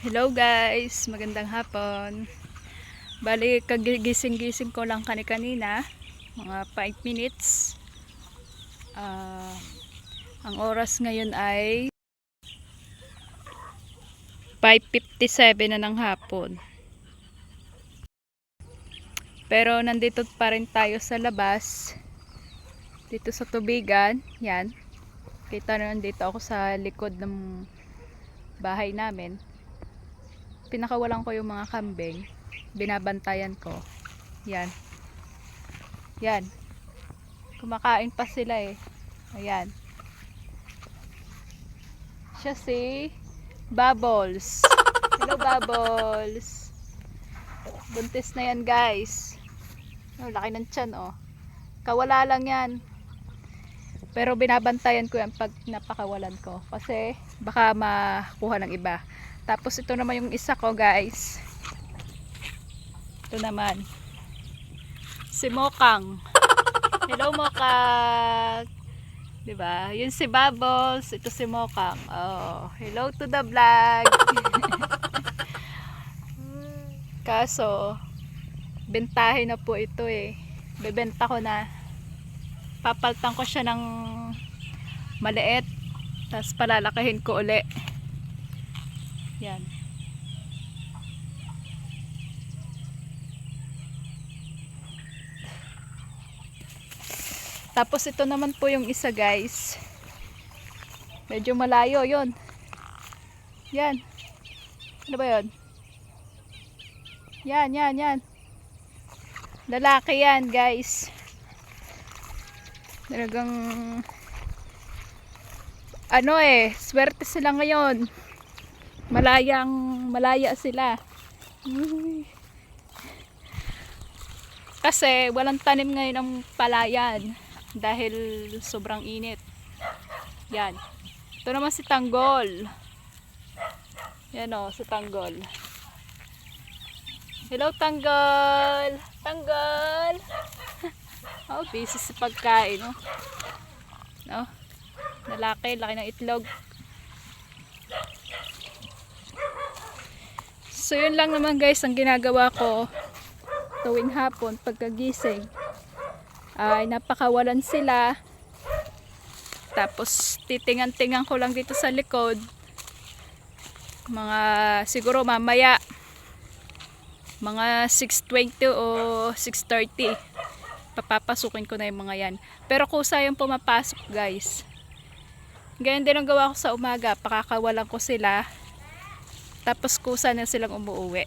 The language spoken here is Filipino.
Hello guys, magandang hapon. Bali, kagigising-gising ko lang kani-kanina, mga 5 minutes. Ah, ang oras ngayon ay 5.57 na ng hapon. Pero nandito pa rin tayo sa labas. Dito sa tubigan, yan. Kita na nandito ako sa likod ng bahay namin pinakawalan ko yung mga kambing binabantayan ko. Yan. Yan. Kumakain pa sila eh. Ayan. Siya si Bubbles. Hello Bubbles. Buntis na yan guys. Oh, laki ng tiyan oh. Kawala lang yan. Pero binabantayan ko yan pag napakawalan ko. Kasi baka makuha ng iba tapos ito naman yung isa ko guys. Ito naman. Si Mokang. Hello Mokang. 'Di ba? Yun si Bubbles, ito si Mokang. Oh, hello to the vlog. Kaso bentahe na po ito eh. Bebenta ko na. Papaltan ko siya ng maliit. Tapos palalakahin ko uli. Yan. Tapos ito naman po yung isa guys. Medyo malayo yon. Yan. Ano ba yon? Yan, yan, yan. Lalaki yan guys. Talagang ano eh, swerte sila ngayon malayang malaya sila. Kasi walang tanim ngayon ng palayan dahil sobrang init. Yan. Ito naman si Tanggol. Yan o si Tanggol. Hello Tanggol! Tanggol! Oh busy sa pagkain no no? Lalaki laki ng itlog So yun lang naman guys ang ginagawa ko tuwing hapon pagkagising. Ay napakawalan sila. Tapos titingan-tingan ko lang dito sa likod. Mga siguro mamaya mga 6.20 o 6.30 papapasukin ko na yung mga yan. Pero kusa yung pumapasok guys. Ganyan din ang gawa ko sa umaga pakakawalan ko sila tapos kusa na silang umuwi.